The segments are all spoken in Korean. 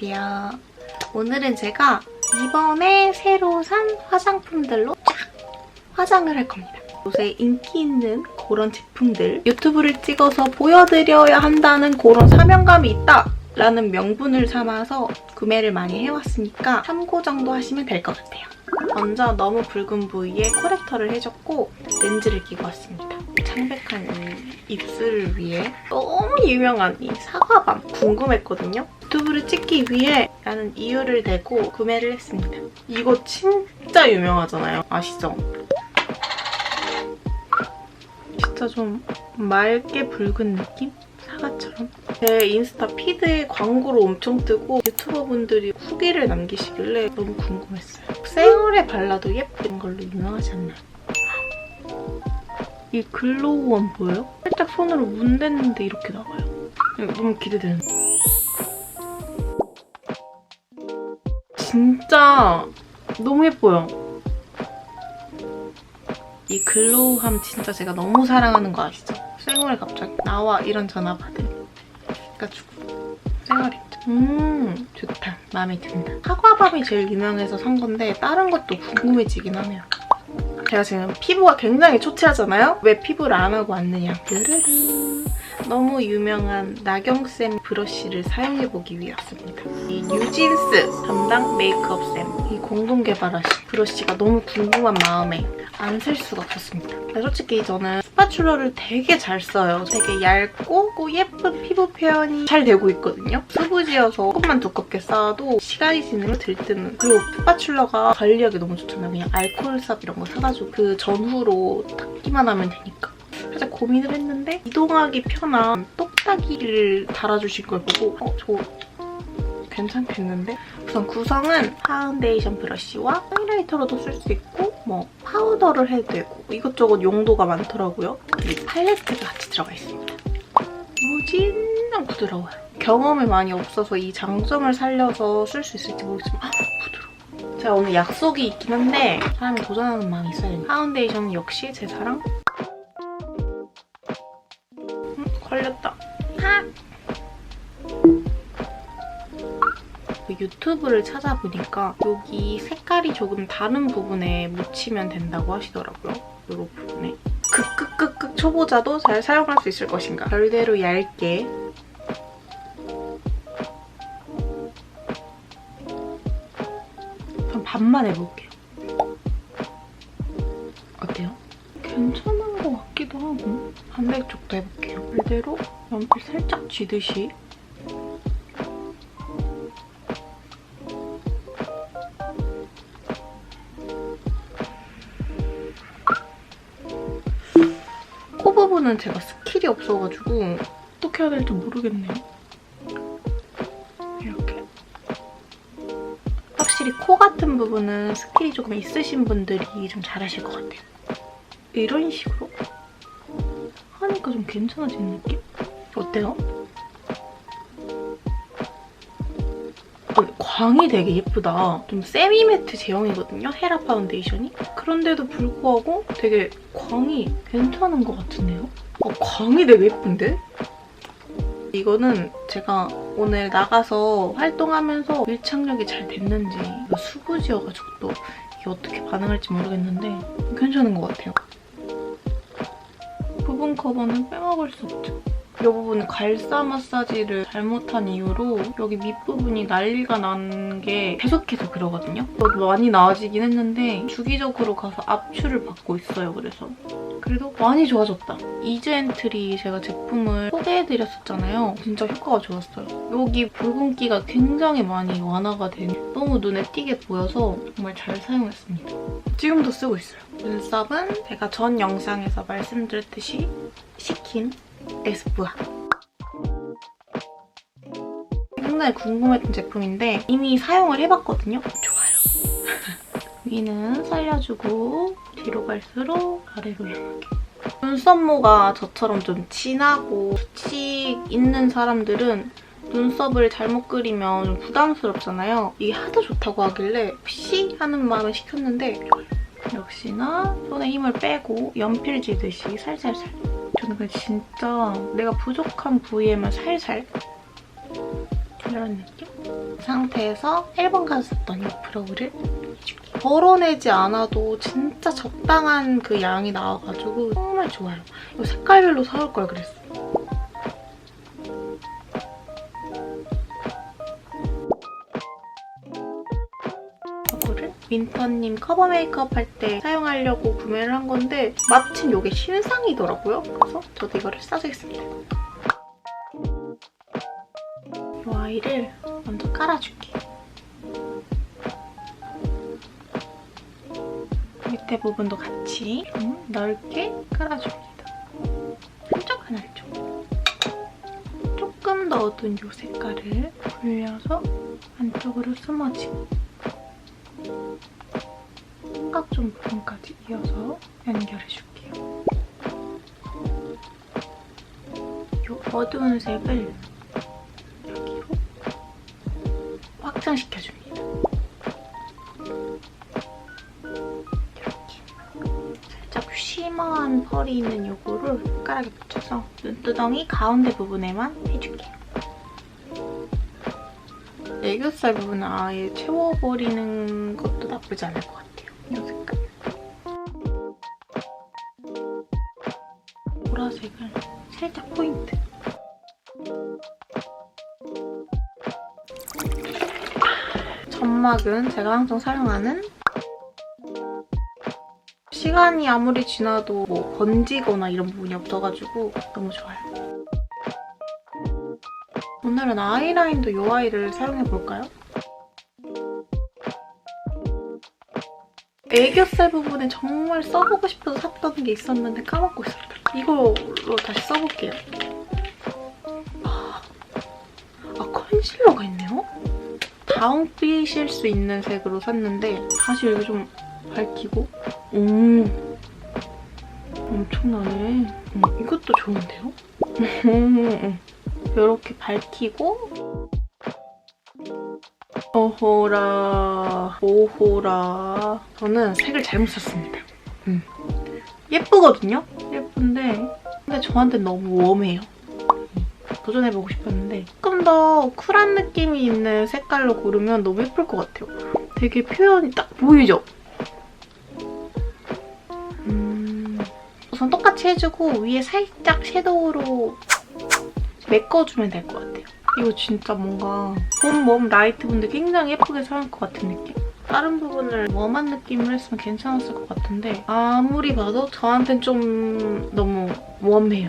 안녕 안녕하세요. 오늘은 제가 이번에 새로 산 화장품들로 쫙 화장을 할 겁니다. 요새 인기 있는 그런 제품들 유튜브를 찍어서 보여드려야 한다는 그런 사명감이 있다 라는 명분을 삼아서 구매를 많이 해왔으니까 참고 정도 하시면 될 것 같아요. 먼저 너무 붉은 부위에 코렉터를 해줬고 렌즈를 끼고 왔습니다. 창백한 이 입술을 위해 너무 유명한 이 사과밤 궁금했거든요. 유튜브를 찍기 위해 라는 이유를 대고 구매를 했습니다. 이거 진짜 유명하잖아요. 아시죠? 진짜 좀 맑게 붉은 느낌? 사과처럼. 제 인스타 피드에 광고로 엄청 뜨고 유튜버분들이 후기를 남기시길래 너무 궁금했어요. 생얼에 발라도 예쁜 걸로 유명하지 않나요? 이 글로우원 보여요? 살짝 손으로 문댔는데 이렇게 나와요. 너무 기대되는. 진짜 너무 예뻐요. 이 글로우함 진짜 제가 너무 사랑하는 거 아시죠? 생얼에 갑자기 나와 이런 전화 받으가지고 생얼입니다. 음 좋다. 마음에 든다. 사과밤이 제일 유명해서 산 건데 다른 것도 궁금해지긴 하네요. 제가 지금 피부가 굉장히 초췌하잖아요? 왜 피부를 안 하고 왔느냐. 르르르. 너무 유명한 나경쌤 브러쉬를 사용해보기 위해 왔습니다. 이 뉴진스 담당 메이크업쌤 이 공동 개발하신 브러쉬가 너무 궁금한 마음에 안쓸 수가 없었습니다. 솔직히 저는 스파츌러를 되게 잘 써요. 되게 얇고 예쁜 피부 표현이 잘 되고 있거든요. 수부지여서 조금만 두껍게 쌓아도 시간이 지나면 들뜨는 그리고 스파츌러가 관리하기 너무 좋잖아요. 그냥 알코올삽 이런 거 사가지고 그 전후로 닦기만 하면 되니까. 고민을 했는데 이동하기 편한 똑딱이를 달아주신 걸 보고 어? 저 괜찮겠는데? 우선 구성은 파운데이션 브러쉬와 하이라이터로도 쓸 수 있고 뭐 파우더를 해도 되고 이것저것 용도가 많더라고요. 이 팔레트가 같이 들어가 있습니다. 무진장 부드러워요. 경험이 많이 없어서 이 장점을 살려서 쓸 수 있을지 모르겠지만 아, 부드러워. 제가 오늘 약속이 있긴 한데 사람이 도전하는 마음이 있어야 돼요. 파운데이션은 역시 제 사랑 유튜브를 찾아보니까 여기 색깔이 조금 다른 부분에 묻히면 된다고 하시더라고요. 이 부분에. 극극극극 초보자도 잘 사용할 수 있을 것인가. 별대로 얇게 전 반만 해볼게요. 어때요? 괜찮은 것 같기도 하고 반대쪽도 해볼게요. 이대로 연필 살짝 쥐듯이 코 부분은 제가 스킬이 없어가지고 어떻게 해야 될지 모르겠네요. 이렇게 확실히 코 같은 부분은 스킬이 조금 있으신 분들이 좀 잘하실 것 같아요. 이런 식으로 하니까 좀 괜찮아지는 느낌? 어때요? 광이 되게 예쁘다. 좀 세미 매트 제형이거든요, 헤라 파운데이션이. 그런데도 불구하고 되게 광이 괜찮은 것 같은데요? 어, 광이 되게 예쁜데? 이거는 제가 오늘 나가서 활동하면서 밀착력이 잘 됐는지 이거 수부지여가지고 또 이게 어떻게 반응할지 모르겠는데 괜찮은 것 같아요. 부분 커버는 빼먹을 수 없죠. 이 부분 갈사 마사지를 잘못한 이유로 여기 밑부분이 난리가 난 게 계속해서 그러거든요. 많이 나아지긴 했는데 주기적으로 가서 압출을 받고 있어요. 그래서 그래도 많이 좋아졌다. 이즈엔트리 제가 제품을 소개해드렸었잖아요. 진짜 효과가 좋았어요. 여기 붉은기가 굉장히 많이 완화가 된 너무 눈에 띄게 보여서 정말 잘 사용했습니다. 지금도 쓰고 있어요. 눈썹은 제가 전 영상에서 말씀드렸듯이 시킨 에스쁘아. 굉장히 궁금했던 제품인데 이미 사용을 해봤거든요. 좋아요. 위는 살려주고 뒤로 갈수록 아래로 향하게. 눈썹모가 저처럼 좀 진하고 수치 있는 사람들은 눈썹을 잘못 그리면 좀 부담스럽잖아요. 이게 하도 좋다고 하길래 혹시 하는 마음에 시켰는데 역시나 손에 힘을 빼고 연필 지듯이 살살살 저는 그냥 진짜 내가 부족한 부위에만 살살 이런 느낌? 그 상태에서 1번 가서 썼던 이 브로우를. 덜어내지 않아도 진짜 적당한 그 양이 나와가지고 정말 좋아요. 이거 색깔별로 사올 걸 그랬어. 윈터님 커버 메이크업 할 때 사용하려고 구매를 한 건데 마침 이게 신상이더라고요. 그래서 저도 이거를 싸주겠습니다. 이 아이를 먼저 깔아줄게요. 밑에 부분도 같이 좀 넓게 깔아줍니다. 한쪽 한쪽. 조금 더 어두운 이 색깔을 굴려서 안쪽으로 숨어지고 삼각존 부분까지 이어서 연결해줄게요. 이 어두운 색을 여기로 확장시켜줍니다. 이렇게 살짝 쉬머한 펄이 있는 요거를 손가락에 붙여서 눈두덩이 가운데 부분에만 해줄게요. 애교살 부분은 아예 채워버리는 것도 나쁘지 않을 것 같아요. 이 색깔. 보라색을 살짝 포인트. 점막은 제가 항상 사용하는 시간이 아무리 지나도 뭐 번지거나 이런 부분이 없어가지고 너무 좋아요. 오늘은 아이라인도 이 아이를 사용해볼까요? 애교살 부분에 정말 써보고 싶어서 샀던 게 있었는데 까먹고 있었다. 이걸로 다시 써볼게요. 아, 아 컨실러가 있네요? 다운빛일 수 있는 색으로 샀는데 다시 여기 좀 밝히고 오 엄청나네 어, 이것도 좋은데요? 이렇게 밝히고 어호라 오호라 저는 색을 잘못 샀습니다 음. 예쁘거든요? 예쁜데 근데 저한테 너무 웜해요 도전해보고 싶었는데 조금 더 쿨한 느낌이 있는 색깔로 고르면 너무 예쁠 것 같아요 되게 표현이 딱 보이죠? 음, 우선 똑같이 해주고 위에 살짝 섀도우로 메꿔주면 될 것 같아요. 이거 진짜 뭔가 봄웜 라이트 분들 굉장히 예쁘게 사용할 것 같은 느낌? 다른 부분을 웜한 느낌을 했으면 괜찮았을 것 같은데 아무리 봐도 저한텐 좀 너무 웜해요.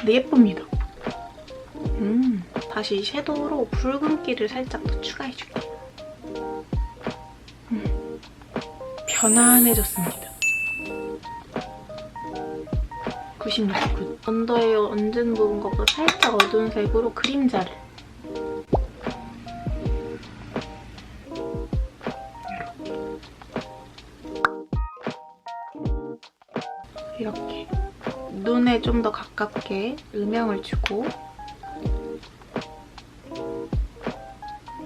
근데 예쁩니다. 음, 다시 섀도우로 붉은기를 살짝 더 추가해줄게요. 음, 편안해졌습니다. 96굿. 언더에 얹은 부분과 살짝 어두운 색으로 그림자를. 이렇게. 눈에 좀 더 가깝게 음영을 주고.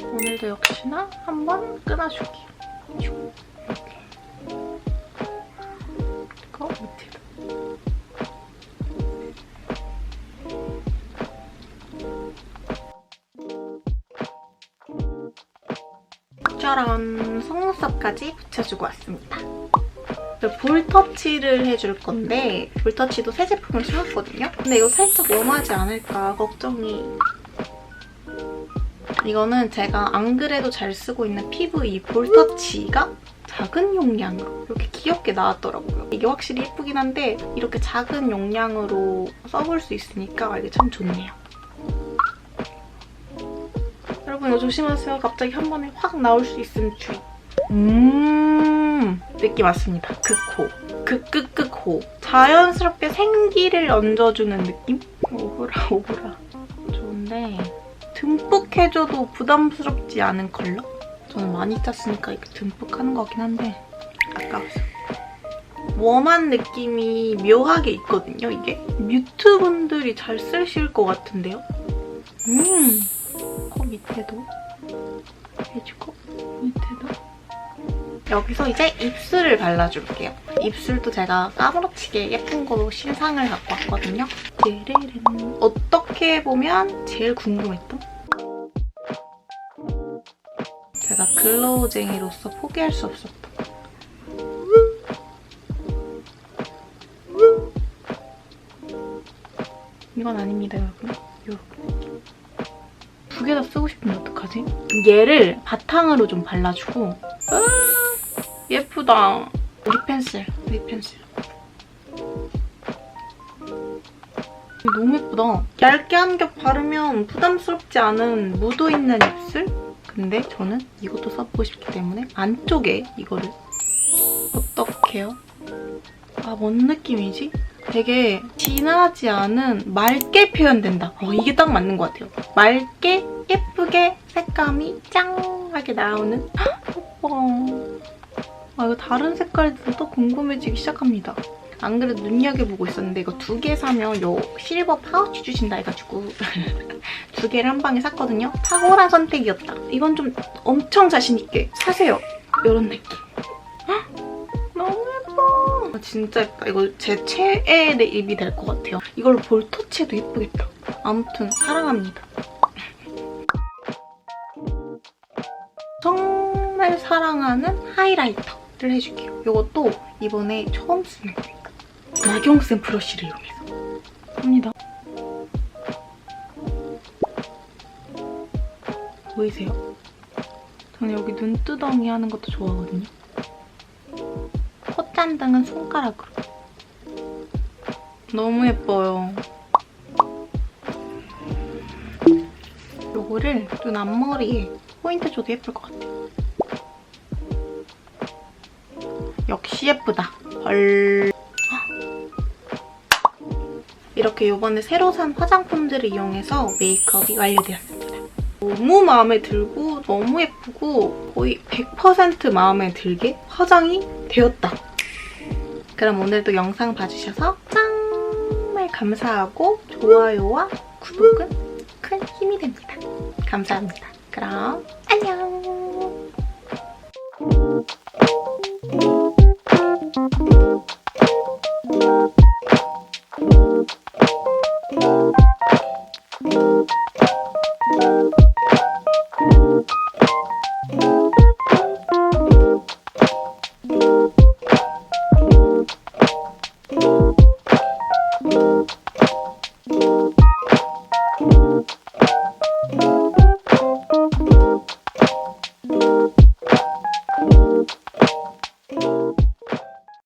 오늘도 역시나 한번 끊어줄게요. 짜란 속눈썹까지 붙여주고 왔습니다. 볼터치를 해줄 건데 볼터치도 새 제품을 사왔거든요. 근데 이거 살짝 웜하지 않을까 걱정이 이거는 제가 안 그래도 잘 쓰고 있는 피부 이 볼터치가 작은 용량으로 이렇게 귀엽게 나왔더라고요. 이게 확실히 예쁘긴 한데 이렇게 작은 용량으로 써볼 수 있으니까 이게 참 좋네요. 여러분 이거 조심하세요. 갑자기 한 번에 확 나올 수 있으면 주의. 음 느낌 왔습니다. 극호. 극극극호. 자연스럽게 생기를 얹어주는 느낌? 오브라 오브라. 좋은데 듬뿍 해줘도 부담스럽지 않은 컬러? 저는 많이 짰으니까 이렇게 듬뿍 하는 거긴 한데 아까워서. 웜한 느낌이 묘하게 있거든요, 이게. 뮤트 분들이 잘 쓰실 것 같은데요? 음, 코 밑에도 해주고 밑에도 여기서 이제 입술을 발라줄게요. 입술도 제가 까무러치게 예쁜 거로 신상을 갖고 왔거든요. 르르른. 어떻게 보면 제일 궁금했던 제가 글로우쟁이로서 포기할 수 없었다. 이건 아닙니다, 여러분. 요렇게. 두 개 다 쓰고 싶은데 어떡하지? 얘를 바탕으로 좀 발라주고 아, 예쁘다. 립 펜슬, 립 펜슬. 너무 예쁘다. 얇게 한 겹 바르면 부담스럽지 않은 무도 있는 입술? 근데 저는 이것도 써보고 싶기 때문에 안쪽에 이거를 어떡해요? 아, 뭔 느낌이지? 되게 진하지 않은 맑게 표현된다. 어, 이게 딱 맞는 것 같아요. 맑게 예쁘게 색감이 짱 하게 나오는 헉, 예뻐. 아, 이거 다른 색깔들도 또 궁금해지기 시작합니다. 안 그래도 눈여겨보고 있었는데 이거 두 개 사면 요 실버 파우치 주신다 해가지고 두 개를 한 방에 샀거든요. 탁월한 선택이었다. 이건 좀 엄청 자신있게 사세요. 이런 느낌. 헉, 너무 예뻐. 아, 진짜 예쁘다. 이거 제 최애의 립이 될 것 같아요. 이걸로 볼터치해도 예쁘겠다. 아무튼 사랑합니다. 사랑하는 하이라이터를 해줄게요. 이것도 이번에 처음 쓰는 거예요. 나경쌤 브러쉬를 이용해서 합니다. 보이세요? 저는 여기 눈두덩이 하는 것도 좋아하거든요. 콧잔등은 손가락으로. 너무 예뻐요. 요거를 눈 앞머리에 포인트 줘도 예쁠 것 같아요. 역시 예쁘다. 헐. 이렇게 이번에 새로 산 화장품들을 이용해서 메이크업이 완료되었습니다. 너무 마음에 들고 너무 예쁘고 거의 100% 마음에 들게 화장이 되었다. 그럼 오늘도 영상 봐주셔서 정말 감사하고 좋아요와 구독은 큰 힘이 됩니다. 감사합니다. 그럼 안녕! Thank